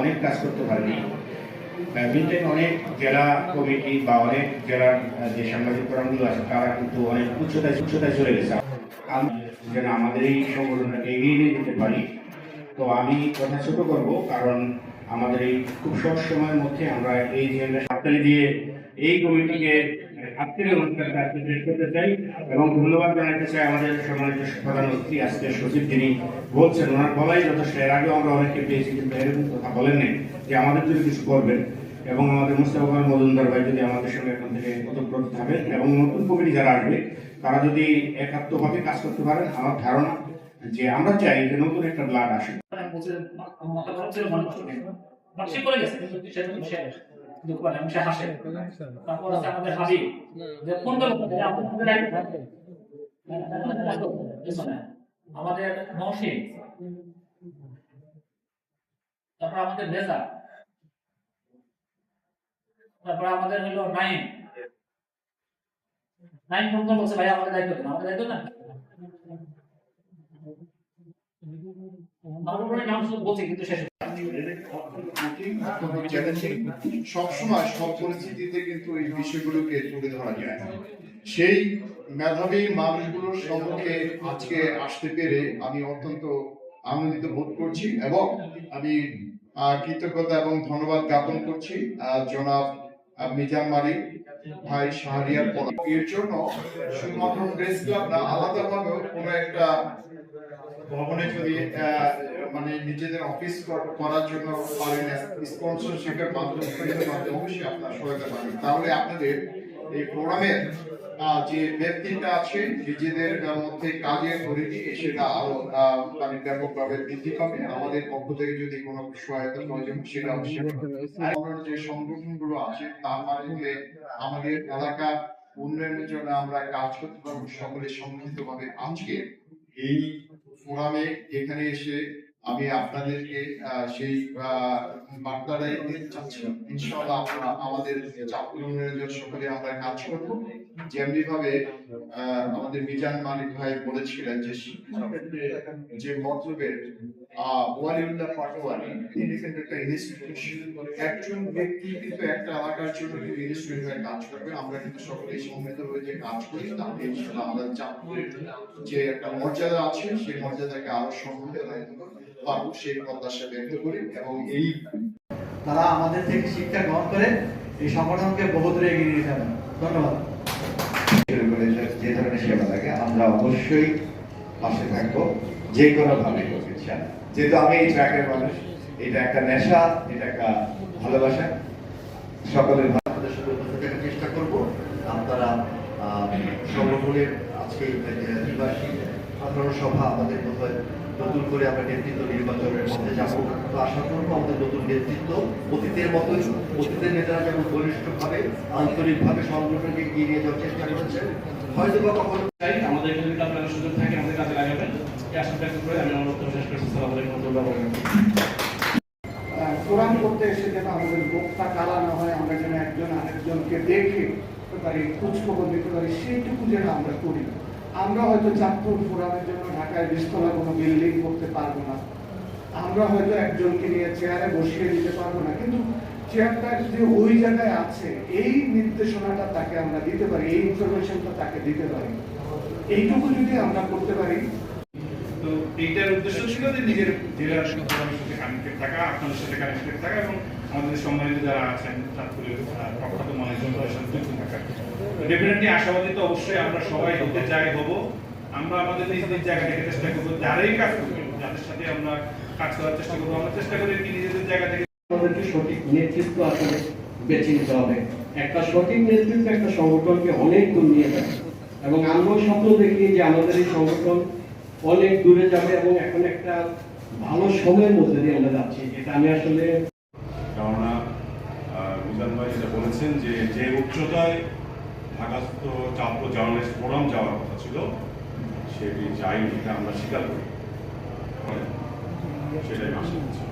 অনেক কাজ করতে পারেনি। মিনটাইম অনেক জেলা কমিটি বা অনেক জেলার যে সাংবাদিক প্রাণগুলো আছে, তারা কিন্তু অনেক উচ্চতায় উচ্চতায় চলে গেছে। যেন আমাদের এই সংগঠনটাকে এগিয়ে নিয়ে যেতে পারি। তো আমি কথা ছোট করব, কারণ আমাদের এই খুব শর্ট সময়ের মধ্যে আমরা এই যে হাততালি দিয়ে এই কমিটিকে আজকের অনুষ্ঠানটা আজকে শেষ করতে চাই এবং ধন্যবাদ জানাতে চাই আমাদের সম্মানিত প্রধান অতিথি আজকে সচিব যিনি বলছেন, ওনার বলাই যথেষ্ট এর আগেও আমরা অনেককে পেয়েছি, কিন্তু এরকম কথা বলেন নাই যে আমাদের যদি কিছু করবেন এবং আমাদের মুস্তাফা মজুমদার ভাই যদি আমাদের সঙ্গে এখন থেকে ওতপ্রোত থাকেন এবং নতুন কমিটি যারা আসবে, তারা যদি একাত্মভাবে কাজ করতে পারেন, আমার ধারণা যে আমরা চাই যে নতুন একটা ব্লাড আসে মনে না, তারপর আমাদের তারপর আমাদের হলো কোন দল বলছে? ভাই আমাদের দায়িত্ব দেন আমাদের দায়িত্ব না আমার উপরে নাম শুধু বলছি কিন্তু শেষ সবসময় সব পরিস্থিতিতে কিন্তু এই বিষয়গুলোকে তুলে ধরা যায়। সেই মেধাবী মানুষগুলোর সম্মুখে আজকে আসতে পেরে আমি অত্যন্ত আনন্দিত বোধ করছি এবং আমি কৃতজ্ঞতা এবং ধন্যবাদ জ্ঞাপন করছি জনাব মিজান মালিক। ভাই শাহরিয়ার এর জন্য শুধুমাত্র প্রেস ক্লাব না আলাদাভাবে কোনো একটা ভবনে যদি মানে নিজেদের অফিস করার জন্য পারেন স্পন্সরশিপের মাধ্যমে অবশ্যই আপনার সহায়তা পাবেন। তাহলে আপনাদের এই প্রোগ্রামের যে ব্যক্তিটা আছে, নিজেদের মধ্যে কাজের পরিধি সেটা আরও মানে ব্যাপকভাবে বৃদ্ধি পাবে। আমাদের পক্ষ থেকে যদি কোনো সহায়তা প্রয়োজন সেটা অবশ্যই যে সংগঠনগুলো আছে, তার মাধ্যমে আমাদের এলাকা উন্নয়নের জন্য আমরা কাজ করতে পারব, সকলে সম্মিলিতভাবে আজকে এই ফোরামে এখানে এসে আমি আপনাদেরকে সেই আহ, বার্তাটাই দিতে চাচ্ছিলাম। ইনশাআল্লাহ আমরা আমাদের চাকরি উন্নয়নের সকলে আমরা কাজ করব। যেমনি ভাবে আমাদের মিজান মালিক ভাই বলেছিলেন যে যে মতলবের ওয়ালিউল্লাহ পাটোয়ারি, তিনি কিন্তু একটা ইনস্টিটিউশন একজন ব্যক্তি কিন্তু একটা এলাকার জন্য কিন্তু ইনস্টিটিউশন হয়ে কাজ করবে। আমরা কিন্তু সকলেই সম্মিলিত হয়ে যে কাজ করি তাহলে ইনশাআল্লাহ আমাদের চাকরির যে একটা মর্যাদা আছে, সেই মর্যাদাকে আরও সম্মিলিত পাবো সেই প্রত্যাশা ব্যক্ত করি এবং এই তারা আমাদের থেকে শিক্ষা গ্রহণ করে, এই সংগঠনকে বহু দূরে এগিয়ে নিয়ে যাবেন ধন্যবাদ। যে- ধরনের সেবা লাগে, আমরা অবশ্যই পাশে থাকব, যে কোনো ভাবে হোক, ইনশাআল্লাহ। যেহেতু আমি এই ট্র্যাকের মানুষ, এটা একটা নেশা, এটা একটা ভালোবাসা সকলের ভালো আপনাদের সাথে উপস্থিত থাকার চেষ্টা করব আপনারা আহ, সংগঠনের আজকে নিবাসী সাধারণ সভা আমাদের বোধহয় নতুন করে আমরা নেতৃত্ব নির্বাচনের মধ্যে যাব। তো আশা করব আমাদের নতুন নেতৃত্ব অতীতের মতোই অতীতের নেতারা যেমন ঘনিষ্ঠভাবে আন্তরিকভাবে সংগঠনকে এগিয়ে নিয়ে যাওয়ার চেষ্টা করেছেন হয়তো বা কখনো চাই আমাদের যদি আপনাদের সুযোগ থাকে আমাদের কাজে লাগাবেন। এই আশা ব্যক্ত করে আমি আমার বক্তব্য শেষ করছি। সালাম আলাইকুম। কোরআন করতে এসে যেন আমাদের মুখটা কালা না হয় আমরা যেন একজন আরেকজনকে দেখে পারি খোঁজ খবর দিতে পারি সেইটুকু যেন আমরা করি আমরা হয়তো চাঁদপুর ফোরামের জন্য ঢাকায় বিস্তলা কোনো বিল্ডিং করতে পারব না। আমরা হয়তো একজনকে নিয়ে চেয়ারে বসিয়ে দিতে পারব না। কিন্তু চেয়ারটা যদি ওই জায়গায় আছে, এই নির্দেশনাটা তাকে আমরা দিতে পারি, এই ইনফরমেশনটা তাকে দিতে পারি। এইটুকু যদি আমরা করতে পারি তো এইটার উদ্দেশ্য ছিল যে নিজের জেলার সাথে কানেক্টেড থাকা, আপনাদের সাথে কানেক্টেড থাকা এবং আমাদের সম্মানিত যারা আছেন প্রখ্যাত সাথে যুক্ত থাকা। ডেফিনেটলি আশাবাদী তো অবশ্যই আমরা সবাই হতে চাই, হব। আমরা আমাদের জায়গা থেকে চেষ্টা করব, যারাই কাজ করবে যাদের সাথে আমরা কাজ করার চেষ্টা করব, আমরা চেষ্টা করি কি নিজেদের জায়গা থেকে আমাদেরকে সঠিক নেতৃত্ব আসলে বেছে নিতে হবে। একটা সঠিক নেতৃত্ব একটা সংগঠনকে অনেক দূর নিয়ে এবং আমরা স্বপ্ন দেখি যে আমাদের এই সংগঠন অনেক দূরে যাবে এবং এখন একটা ভালো সময়ের মধ্যে দিয়ে আমরা যাচ্ছি, যেটা আমি আসলে কেননা মিজান ভাই যেটা বলেছেন যে যে উচ্চতায় ঢাকাস্থ চাপ্র জার্নালিস্ট ফোরাম যাওয়ার কথা ছিল, সেটি যায়নি, এটা আমরা স্বীকার করি। সেটাই আশা করছি।